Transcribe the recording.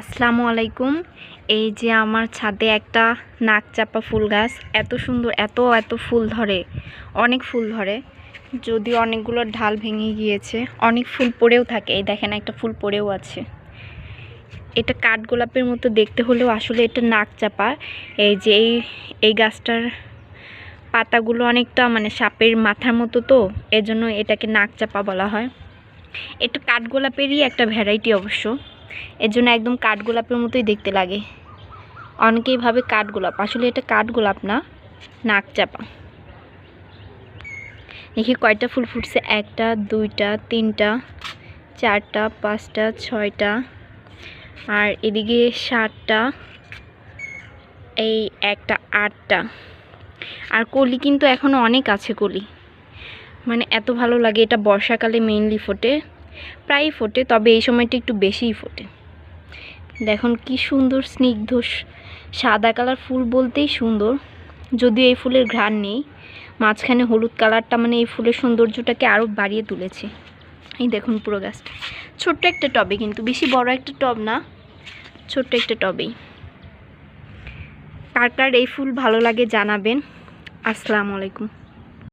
আসসালামু আলাইকুম। এই যে আমার ছাদে একটা নাক চাপা ফুল গাছ, এত সুন্দর, এত এত ফুল ধরে, অনেক ফুল ধরে, যদিও অনেকগুলো ঢাল ভেঙে গিয়েছে, অনেক ফুল পড়েও থাকে, এই দেখেন একটা ফুল পড়েও আছে। এটা কাঠগোলাপের মতো দেখতে হলেও আসলে এটা নাক চাপা এই যে এই এই গাছটার পাতাগুলো অনেকটা মানে সাপের মাথার মতো তো, এজন্য এটাকে নাক চাপা বলা হয়। এটা কাঠগোলাপেরই একটা ভ্যারাইটি অবশ্য। এর জন্য একদম কাঠগোলাপের মতোই দেখতে লাগে। অনেকেই ভাবে কাঠগোলাপ আসলে এটা কাঠগোলাপ না, নাক চাপা। দেখি কয়টা ফুল ফুটছে? একটা, দুইটা, তিনটা, চারটা, পাঁচটা, ছয়টা, আর এদিকে সাতটা, এই একটা আটটা। আর কলি কিন্তু এখনও অনেক আছে কলি। মানে এত ভালো লাগে, এটা বর্ষাকালে মেইনলি ফোটে। প্রায়ই ফোটে, তবে এই সময়টা একটু বেশিই ফোটে। দেখুন কি সুন্দর স্নিগ্ধ সাদা কালার ফুল বলতেই সুন্দর। যদিও এই ফুলের ঘ্রাণ নেই, মাঝখানে হলুদ কালারটা মানে এই ফুলের সৌন্দর্যটাকে আরও বাড়িয়ে তুলেছে। এই দেখুন পুরো গাছটা। ছোট্ট একটা টবে কিন্তু, বেশি বড় একটা টব না, ছোট্ট একটা টবেই। কার কার এই ফুল ভালো লাগে জানাবেন। আসসালামু আলাইকুম।